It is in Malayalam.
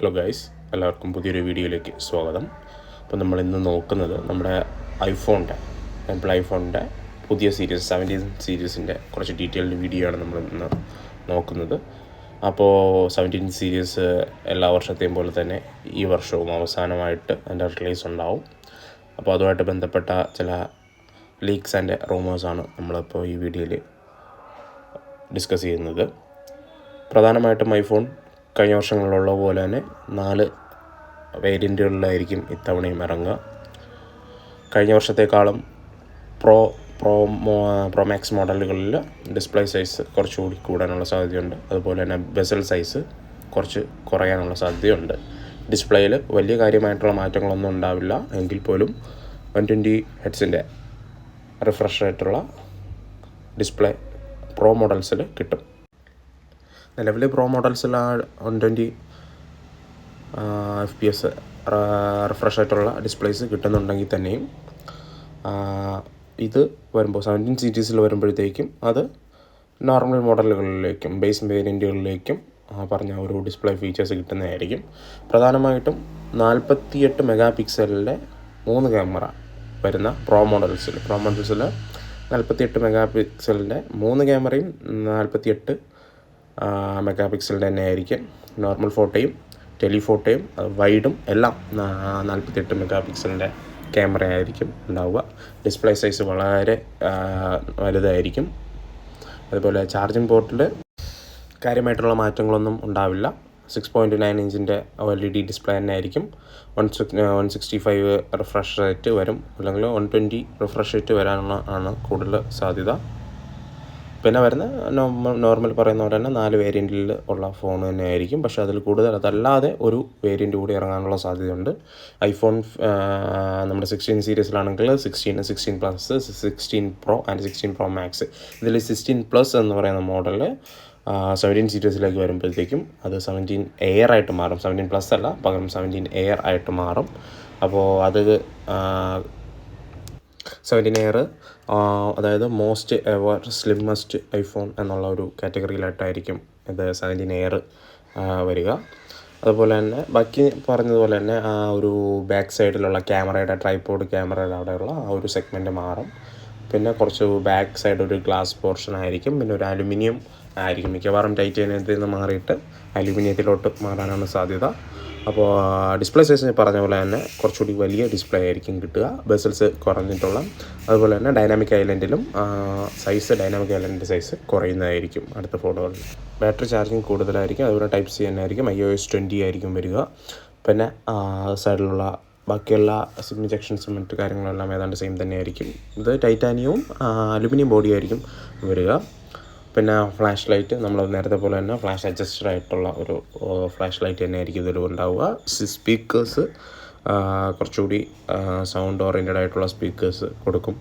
ഹലോ ഗൈസ് എല്ലാവർക്കും പുതിയൊരു വീഡിയോയിലേക്ക് സ്വാഗതം. അപ്പോൾ നമ്മൾ ഇന്ന് നോക്കുന്നത് നമ്മുടെ ഐഫോണിന്റെ ആപ്പിൾ ഐഫോണിന്റെ പുതിയ സീരീസ് സെവന്റീൻ സീരീസിന്റെ കുറച്ച് ഡീറ്റെയിൽഡ് വീഡിയോ ആണ് നമ്മൾ ഇന്ന് നോക്കുന്നത്. അപ്പോൾ സെവന്റീൻ സീരീസ് എല്ലാ വർഷത്തെയും പോലെ തന്നെ ഈ വർഷവും അവസാനമായിട്ട് അതിന്റെ റിലീസ് ഉണ്ടാവും. അപ്പോൾ അതുമായിട്ട് ബന്ധപ്പെട്ട ചില ലീക്സ് ആൻഡ് റൂമേഴ്സാണ് നമ്മളിപ്പോൾ ഈ വീഡിയോയിൽ ഡിസ്കസ് ചെയ്യുന്നത്. പ്രധാനമായിട്ടും ഐഫോൺ കഴിഞ്ഞ വർഷങ്ങളിലുള്ള പോലെ തന്നെ നാല് വേരിയന്റുകളിലായിരിക്കും ഇത്തവണയും ഇറങ്ങുക. കഴിഞ്ഞ വർഷത്തേക്കാളും പ്രോ പ്രോ പ്രോ മാക്സ് മോഡലുകളിൽ ഡിസ്പ്ലേ സൈസ് കുറച്ചുകൂടി കൂടാനുള്ള സാധ്യതയുണ്ട്. അതുപോലെ തന്നെ ബെസൽ സൈസ് കുറച്ച് കുറയാനുള്ള സാധ്യതയുണ്ട്. ഡിസ്പ്ലേയിൽ വലിയ കാര്യമായിട്ടുള്ള മാറ്റങ്ങളൊന്നും ഉണ്ടാവില്ല. എങ്കിൽ പോലും വൺ ട്വന്റി ഹെഡ്സിന്റെ റിഫ്രഷ് ആയിട്ടുള്ള ഡിസ്പ്ലേ പ്രോ മോഡൽസിൽ കിട്ടും. നിലവിൽ pro മോഡൽസിൽ one twenty F P S refresh ആയിട്ടുള്ള ഡിസ്പ്ലേസ് കിട്ടുന്നുണ്ടെങ്കിൽ തന്നെയും ഇത് വരുമ്പോൾ സെവന്റീൻ സീരീസിൽ വരുമ്പോഴത്തേക്കും അത് നോർമൽ മോഡലുകളിലേക്കും ബേസ് വേരിയന്റുകളിലേക്കും പറഞ്ഞ ഒരു ഡിസ്പ്ലേ ഫീച്ചേഴ്സ് കിട്ടുന്നതായിരിക്കും. പ്രധാനമായിട്ടും നാൽപ്പത്തിയെട്ട് മെഗാ പിക്സലിന്റെ മൂന്ന് ക്യാമറ വരുന്ന പ്രോ മോഡൽസിൽ പ്രോ മോഡൽസിൽ നാൽപ്പത്തിയെട്ട് മെഗാ പിക്സലിന്റെ മൂന്ന് ക്യാമറയും നാൽപ്പത്തിയെട്ട് മെഗാ പിക്സൽ തന്നെ ആയിരിക്കും നോർമൽ ഫോട്ടോയും ടെലിഫോട്ടോയും വൈഡും എല്ലാം നാൽപ്പത്തിയെട്ട് മെഗാ പിക്സലിന്റെ ക്യാമറ ആയിരിക്കും ഉണ്ടാവുക. ഡിസ്പ്ലേ സൈസ് വളരെ വലുതായിരിക്കും. അതുപോലെ ചാർജിങ് പോർട്ടിൽ കാര്യമായിട്ടുള്ള മാറ്റങ്ങളൊന്നും ഉണ്ടാവില്ല. Six point nine ഇഞ്ചിന്റെ O L E D display തന്നെ ആയിരിക്കും one six one sixty five refresh rate വരും. അല്ലെങ്കിൽ വൺ ട്വന്റി റിഫ്രഷ് റേറ്റ് വരാനുള്ള ആണ് കൂടുതൽ സാധ്യത. പിന്നെ വരുന്ന നോർമൽ നോർമൽ പറയുന്ന പോലെ തന്നെ നാല് വേരിയന്റിൽ ഉള്ള ഫോൺ തന്നെ ആയിരിക്കും. പക്ഷേ അതിൽ കൂടുതൽ അതല്ലാതെ ഒരു വേരിയന്റ് കൂടി ഇറങ്ങാനുള്ള സാധ്യതയുണ്ട്. ഐഫോൺ നമ്മുടെ sixteen സീരീസിലാണെങ്കിൽ sixteen sixteen plus sixteen pro and sixteen pro max ഇതിൽ സിക്സ്റ്റീൻ പ്ലസ് എന്ന് പറയുന്ന മോഡൽ സെവന്റീൻ സീരീസിലേക്ക് വരുമ്പോഴത്തേക്കും അത് സെവന്റീൻ എയർ ആയിട്ട് മാറും. സെവന്റീൻ പ്ലസ് അല്ല പകരം സെവന്റീൻ എയർ ആയിട്ട് മാറും. അപ്പോൾ അത് സെവന്റീൻ എയർ അതായത് മോസ്റ്റ് എവർ സ്ലിമ്മസ്റ്റ് ഐഫോൺ എന്നുള്ള ഒരു കാറ്റഗറിയിലായിട്ടായിരിക്കും ഇത് സെവന്റീൻ എയർ വരിക. അതുപോലെ തന്നെ ബാക്കി പറഞ്ഞതുപോലെ തന്നെ ആ ഒരു ബാക്ക് സൈഡിലുള്ള ക്യാമറയുടെ ട്രൈപോഡ് ക്യാമറയുടെ അവിടെയുള്ള ആ ഒരു സെഗ്മെന്റ് മാറും. പിന്നെ കുറച്ച് ബാക്ക് സൈഡ് ഒരു ഗ്ലാസ് പോർഷൻ ആയിരിക്കും. പിന്നെ ഒരു അലുമിനിയം ആയിരിക്കും. മിക്കവാറും ടൈറ്റാനിയത്തിൽ നിന്ന് മാറിയിട്ട് അലുമിനിയത്തിലോട്ട് മാറാനാണ് സാധ്യത. അപ്പോൾ ഡിസ്പ്ലേ സൈസ് പറഞ്ഞ പോലെ തന്നെ കുറച്ചുകൂടി വലിയ ഡിസ്പ്ലേ ആയിരിക്കും കിട്ടുക. ബസൽസ് കുറഞ്ഞിട്ടുള്ള. അതുപോലെ തന്നെ ഡൈനാമിക് ഐലൻഡിലും സൈസ് ഡൈനാമിക് ഐലൻഡിന്റെ സൈസ് കുറയുന്നതായിരിക്കും അടുത്ത ഫോണുകളിൽ ബാറ്ററി ചാർജിങ് കൂടുതലായിരിക്കും. അതുപോലെ ടൈപ്പ് സി തന്നെ ആയിരിക്കും ഐ ഒ എസ് ട്വന്റി ആയിരിക്കും വരിക. പിന്നെ സൈഡിലുള്ള ബാക്കിയുള്ള സിഗ്നി മറ്റു കാര്യങ്ങളെല്ലാം ഏതാണ്ട് സെയിം തന്നെയായിരിക്കും. ഇത് ടൈറ്റാനിയവും അലുമിനിയം ബോഡി ആയിരിക്കും വരിക. പിന്നെ ഫ്ലാഷ് ലൈറ്റ് നമ്മൾ നേരത്തെ പോലെ തന്നെ ഫ്ലാഷ് അഡ്ജസ്റ്റഡ് ആയിട്ടുള്ള ഒരു ഫ്ലാഷ് ലൈറ്റ് തന്നെ ആയിരിക്കും ഇതിൽ ഉണ്ടാവുക. സ്പീക്കേഴ്സ് കുറച്ചുകൂടി സൗണ്ട് ഓറിയന്റഡ് ആയിട്ടുള്ള സ്പീക്കേഴ്സ് കൊടുക്കും.